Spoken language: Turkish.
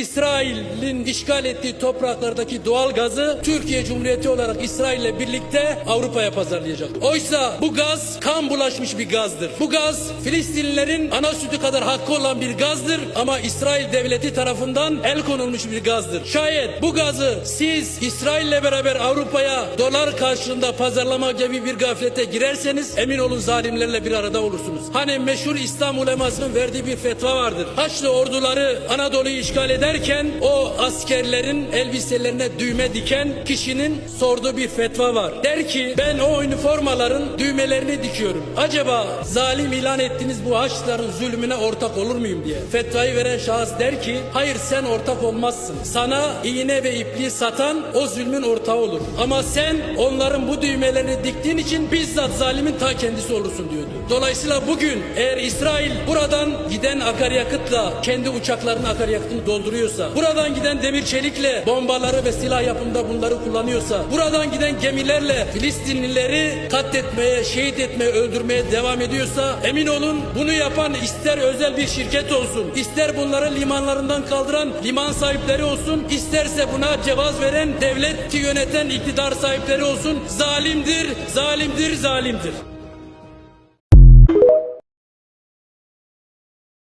İsrail'in işgal ettiği topraklardaki doğal gazı Türkiye Cumhuriyeti olarak İsrail'le birlikte Avrupa'ya pazarlayacak. Oysa bu gaz kan bulaşmış bir gazdır. Bu gaz Filistinlilerin ana sütü kadar hakkı olan bir gazdır ama İsrail devleti tarafından el konulmuş bir gazdır. Şayet bu gazı siz İsrail'le beraber Avrupa'ya dolar karşılığında pazarlama gibi bir gaflete girerseniz emin olun zalimlerle bir arada olursunuz. Hani meşhur İslam ulemasının verdiği bir fetva vardır. Haçlı orduları Anadolu'yu işgal ederken o askerlerin elbiselerine düğme diken kişinin sorduğu bir fetva var. Der ki ben o üniformaların düğmelerini dikiyorum. Acaba zalim ilan ettiğiniz bu Haçlıların zulmüne ortak olur muyum diye. Fetvayı veren şahıs der ki hayır sen ortak olmazsın. Sana iğne ve ipliği satan o zulmün ortağı olur. Ama sen onların bu düğmelerini diktiğin için bizzat zalimin ta kendisi olursun diyordu. Dolayısıyla bugün eğer İsrail buradan giden akaryakıtla kendi uçaklarının akaryakıtını dolduruyorsa, buradan giden demir çelikle bombaları ve silah yapımında bunları kullanıyorsa, buradan giden gemilerle Filistinlileri katletmeye, şehit etmeye, öldürmeye devam ediyorsa emin olun bunu yapan ister özel bir şirket olsun, ister bunları limanlarından kaldıran liman sahipleri olsun, isterse buna cevaz veren devleti yöneten iktidar sahipleri olsun zalimdir, zalimdir, zalimdir.